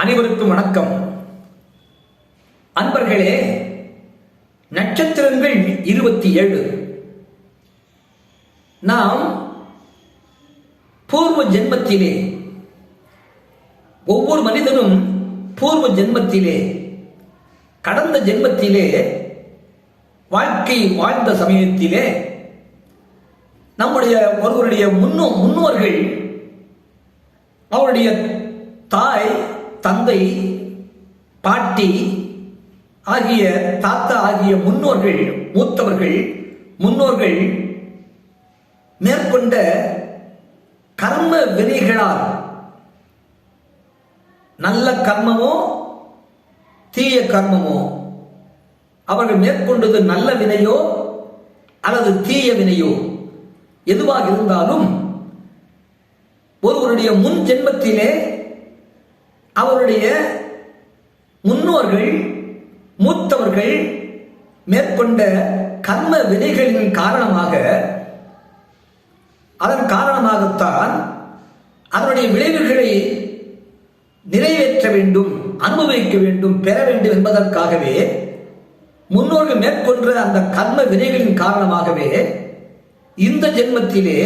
அனைவருக்கும் வணக்கம். அன்பர்களே நட்சத்திரங்கள் இருபத்தி ஏழு. நாம் பூர்வ ஜென்மத்திலே ஒவ்வொரு மனிதனும் பூர்வ ஜென்மத்திலே கடந்த ஜென்மத்திலே வாழ்க்கை வாழ்ந்த சமயத்திலே நம்முடைய ஒருவருடைய முன்னோ முன்னோர்கள் அவருடைய தாய் தந்தை பாட்டி ஆகிய தாத்தா ஆகிய முன்னோர்கள் மூத்தவர்கள் முன்னோர்கள் மேற்கொண்ட கர்ம வினைகளால் நல்ல கர்மமோ தீய கர்மமோ அவர்கள் மேற்கொண்டது நல்ல வினையோ அல்லது தீய வினையோ எதுவாக இருந்தாலும் ஒருவருடைய முன் ஜென்மத்திலே அவருடைய முன்னோர்கள் மூத்தவர்கள் மேற்கொண்ட கர்ம வினைகளின் காரணமாக அதன் காரணமாகத்தான் அதனுடைய விளைவுகளை நிறைவேற்ற வேண்டும் அனுபவிக்க வேண்டும் பெற வேண்டும் என்பதற்காகவே முன்னோர்கள் மேற்கொண்ட அந்த கர்ம வினைகளின் காரணமாகவே இந்த ஜென்மத்திலே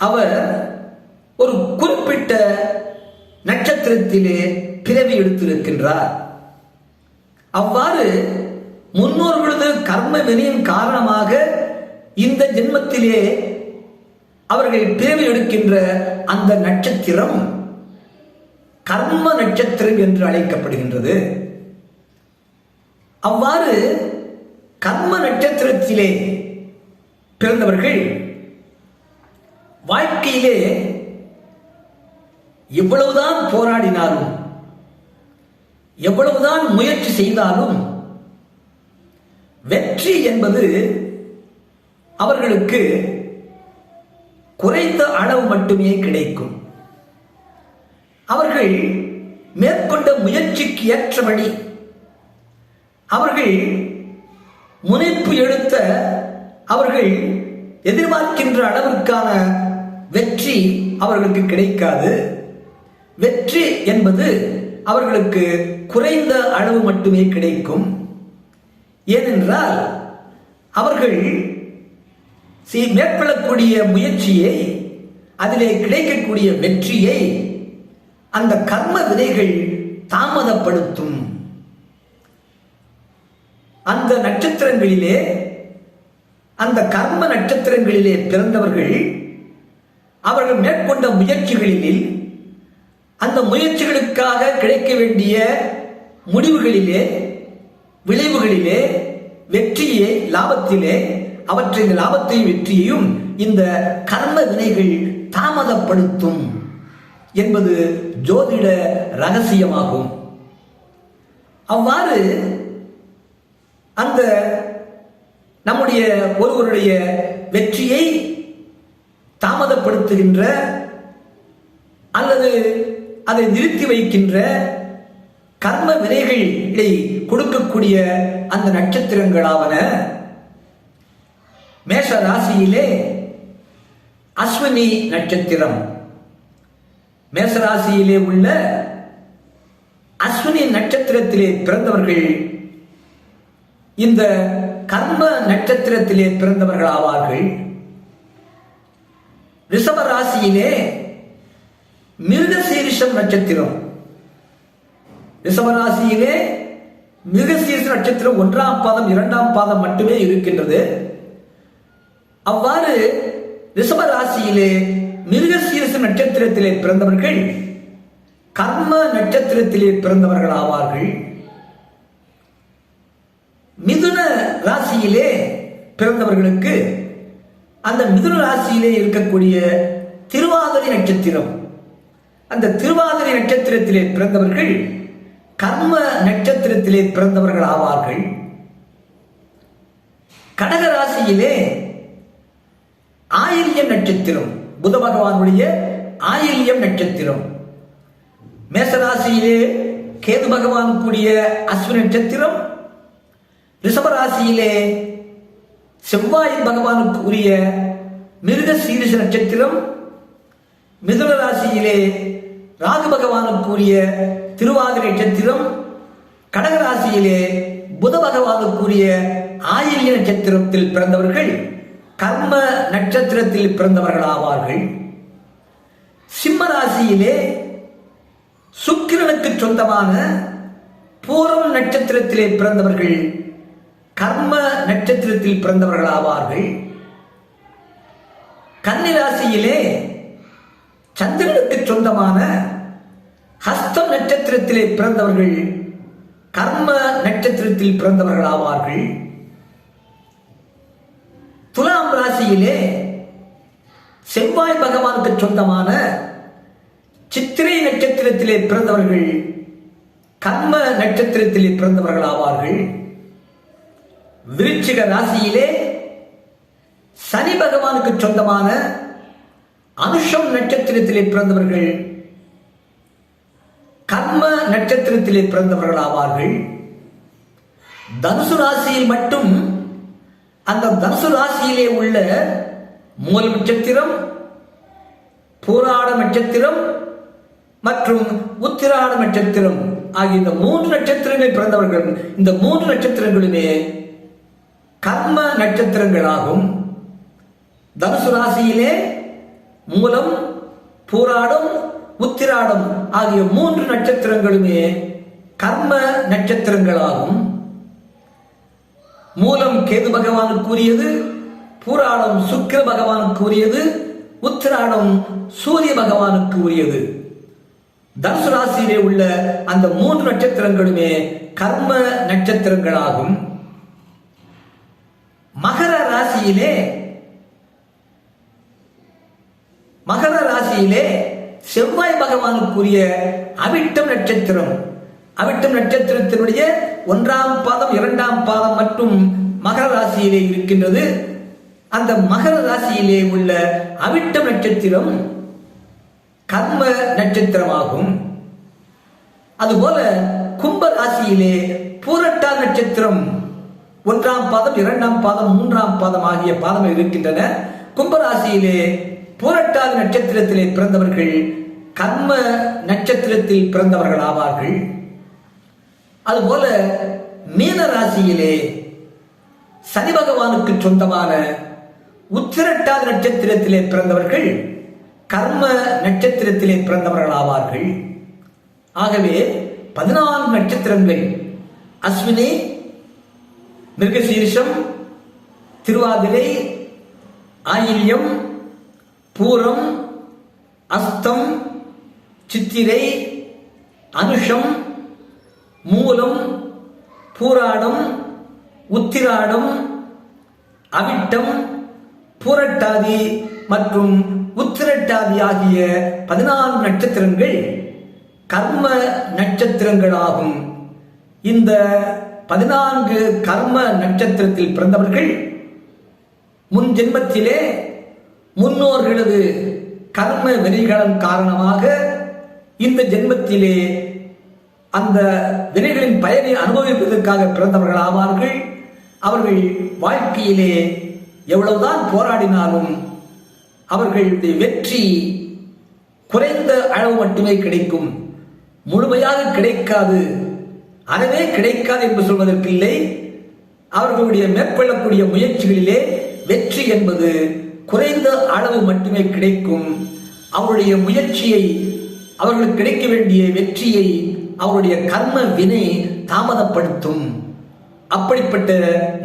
அவர் ஒரு குறிப்பிட்ட நட்சத்திரத்திலே பிறவி எடுத்திருக்கின்றார். அவ்வாறு முன்னோர்களது கர்ம வினையின் காரணமாக இந்த ஜென்மத்திலே அவர்கள் பிறவி எடுக்கின்ற அந்த நட்சத்திரம் கர்ம நட்சத்திரம் என்று அழைக்கப்படுகின்றது. அவ்வாறு கர்ம நட்சத்திரத்திலே பிறந்தவர்கள் வாழ்க்கையிலே எவ்வளவுதான் போராடினாலும் எவ்வளவுதான் முயற்சி செய்தாலும் வெற்றி என்பது அவர்களுக்கு குறைந்த அளவு மட்டுமே கிடைக்கும். அவர்கள் மேற்கொண்ட முயற்சிக்கு ஏற்றபடி அவர்கள் முனைப்பு எடுத்த அவர்கள் எதிர்பார்க்கின்ற அளவிற்கான வெற்றி அவர்களுக்கு கிடைக்காது. வெற்றி என்பது அவர்களுக்கு குறைந்த அளவு மட்டுமே கிடைக்கும். ஏனென்றால் அவர்கள் செய்- மேற்கொள்ளக்கூடிய முயற்சியை அதிலே கிடைக்கக்கூடிய வெற்றியை அந்த கர்ம விதைகள் தாமதப்படுத்தும். அந்த நட்சத்திரங்களிலே அந்த கர்ம நட்சத்திரங்களிலே பிறந்தவர்கள் அவர்கள் மேற்கொண்ட முயற்சிகளில் அந்த முயற்சிகளுக்காக கிடைக்க வேண்டிய முடிவுகளிலே விளைவுகளிலே வெற்றியே லாபத்திலே அவற்றின் லாபத்தையும் வெற்றியையும் இந்த கர்ம வினைகள் தாமதப்படுத்தும் என்பது ஜோதிட ரகசியமாகும். அவ்வாறு அந்த நம்முடைய ஒருவருடைய வெற்றியை தாமதப்படுத்துகின்ற அல்லது அதை நிறுத்தி வைக்கின்ற கர்ம வினைகளை கொடுக்கக்கூடிய அந்த நட்சத்திரங்களாவன. மேஷ ராசியிலே அஸ்வினி நட்சத்திரம். மேசராசியிலே உள்ள அஸ்வினி நட்சத்திரத்திலே பிறந்தவர்கள் இந்த கர்ம நட்சத்திரத்திலே பிறந்தவர்கள் ஆவார்கள் ரிஷப ராசியிலே மிருகசீரிஷம் நட்சத்திரம். ரிஷபராசியிலே மிருகசீரிஷ நட்சத்திரம் ஒன்றாம் பாதம் இரண்டாம் பாதம் மட்டுமே இருக்கின்றது. அவ்வாறு ரிஷபராசியிலே மிருகசீரிஷ நட்சத்திரத்திலே பிறந்தவர்கள் கர்ம நட்சத்திரத்திலே பிறந்தவர்கள் ஆவார்கள் மிதுன ராசியிலே பிறந்தவர்களுக்கு அந்த மிதுன ராசியிலே இருக்கக்கூடிய திருவாதிரை நட்சத்திரம். அந்த திருவாதிரை நட்சத்திரத்திலே பிறந்தவர்கள் கர்ம நட்சத்திரத்திலே பிறந்தவர்கள் ஆவார்கள். கடக ராசியிலே ஆயில்யம் நட்சத்திரம் புத பகவானுடைய ஆயில்யம் நட்சத்திரம். மேசராசியிலே கேது பகவான் கூடிய அஸ்வினி நட்சத்திரம். ரிஷபராசியிலே செவ்வாய் பகவானுக்கு உரிய மிருக சீரிச நட்சத்திரம். மிதுன ராசியிலே ராகு கூறிய திருவாதிரை நட்சத்திரம் கடகராசியிலே புத கூறிய ஆயில்ய நட்சத்திரத்தில் பிறந்தவர்கள் கர்ம நட்சத்திரத்தில் பிறந்தவர்கள் ஆவார்கள் சிம்ம ராசியிலே சுக்கிரனுக்கு சொந்தமான பூரம் நட்சத்திரத்திலே பிறந்தவர்கள் கர்ம நட்சத்திரத்தில் பிறந்தவர்கள் ஆவார்கள் கன்னிராசியிலே சந்திரனுக்கு சொந்தமான ஹஸ்தம் நட்சத்திரத்திலே பிறந்தவர்கள் கர்ம நட்சத்திரத்தில் பிறந்தவர்கள் ஆவார்கள் துலாம் ராசியிலே செவ்வாய் பகவானுக்கு சொந்தமான சித்திரை நட்சத்திரத்திலே பிறந்தவர்கள் கர்ம நட்சத்திரத்திலே பிறந்தவர்கள் ஆவார்கள் விருச்சிக ராசியிலே சனி பகவானுக்கு சொந்தமான அனுஷம் நட்சத்திரத்திலே பிறந்தவர்கள் கர்ம நட்சத்திரத்திலே பிறந்தவர்கள் ஆவார்கள் தனுசு ராசியில் மட்டும் அந்த தனுசு ராசியிலே உள்ள மூல நட்சத்திரம் பூராட நட்சத்திரம் மற்றும் உத்திராட நட்சத்திரம் ஆகிய இந்த மூன்று நட்சத்திரங்களில் பிறந்தவர்கள். இந்த மூன்று நட்சத்திரங்களுமே கர்ம நட்சத்திரங்களாகும். தனுசு ராசியிலே மூலம் பூராடும் உத்திராடம் ஆகிய மூன்று நட்சத்திரங்களுமே கர்ம நட்சத்திரங்களாகும். மூலம் கேது பகவானுக்குரியது பூராடம் சுக்கிர பகவானுக்கு உரியது உத்திராடம் சூரிய பகவானுக்கு உரியது தனுசு ராசியிலே உள்ள அந்த மூன்று நட்சத்திரங்களுமே கர்ம நட்சத்திரங்களாகும். மகர ராசியிலே மகர ராசியிலே செவ்வாய் பகவானுக்குரிய அவிட்டம் நட்சத்திரம். அவிட்டம் நட்சத்திரத்தினுடைய ஒன்றாம் பாதம் இரண்டாம் பாதம் மற்றும் மகர ராசியிலே இருக்கின்றது. அந்த மகர ராசியிலே உள்ள அவிட்டம் நட்சத்திரம் கர்ம நட்சத்திரமாகும். அதுபோல கும்ப ராசியிலே பூரட்டா நட்சத்திரம் ஒன்றாம் பாதம் இரண்டாம் பாதம் மூன்றாம் பாதம் ஆகிய பாதங்கள் இருக்கின்றன. கும்பராசியிலே பூரட்டாதி நட்சத்திரத்திலே பிறந்தவர்கள் கர்ம நட்சத்திரத்தில் பிறந்தவர்கள் ஆவார்கள் அதுபோல மீன ராசியிலே சனி பகவானுக்கு சொந்தமான உத்திரட்டாதி நட்சத்திரத்திலே பிறந்தவர்கள் கர்ம நட்சத்திரத்திலே பிறந்தவர்கள் ஆவார்கள் ஆகவே பதினான்கு நட்சத்திரங்கள் அஸ்வினி மிருகசீரிஷம் திருவாதிரை ஆயில்யம் பூரம் அஸ்தம் சித்திரை அனுஷம் மூலம் பூராடம் உத்திராடம் அவிட்டம் பூரட்டாதி மற்றும் உத்திரட்டாதி ஆகிய பதினான்கு நட்சத்திரங்கள் கர்ம நட்சத்திரங்களாகும். இந்த பதினான்கு கர்ம நட்சத்திரத்தில் பிறந்தவர்கள் முன் ஜென்மத்திலே முன்னோர்களது கர்ம வெறிகளின் காரணமாக இந்த ஜென்மத்திலே அந்த வினைகளின் பயனை அனுபவிப்பதற்காக பிறந்தவர்கள் ஆவார்கள். அவர்கள் வாழ்க்கையிலே எவ்வளவுதான் போராடினாலும் அவர்களுடைய வெற்றி குறைந்த அளவு மட்டுமே கிடைக்கும். முழுமையாக கிடைக்காது. அறவே கிடைக்காது என்று சொல்வதற்கில்லை அவர்களுடைய மேற்கொள்ளக்கூடிய முயற்சிகளிலே வெற்றி என்பது குறைந்த அளவு மட்டுமே கிடைக்கும். அவருடைய முயற்சியை அவர்களுக்கு கிடைக்க வேண்டிய வெற்றியை அவருடைய கர்ம வினை தாமதப்படுத்தும். அப்படிப்பட்ட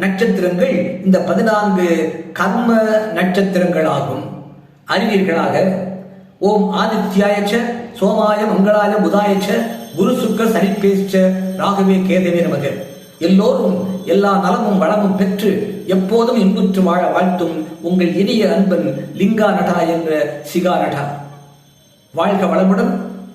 நட்சத்திரங்கள் இந்த பதினான்கு கர்ம நட்சத்திரங்களாகும். அறிவீர்களாக ஓம் ஆதித்யாயச்ச சோமாய மங்களாய புதாயச்ச குரு சுக்க சனிப்பேச்ச ராகவே கேதவே நமக. எல்லோரும் எல்லா நலமும் வளமும் பெற்று எப்போதும் இன்புற்று வாழ வாழ்த்தும் உங்கள் இனிய அன்பன் லிங்கா நடா என்ற சிகா நடா வாழ்க வளமுடன்.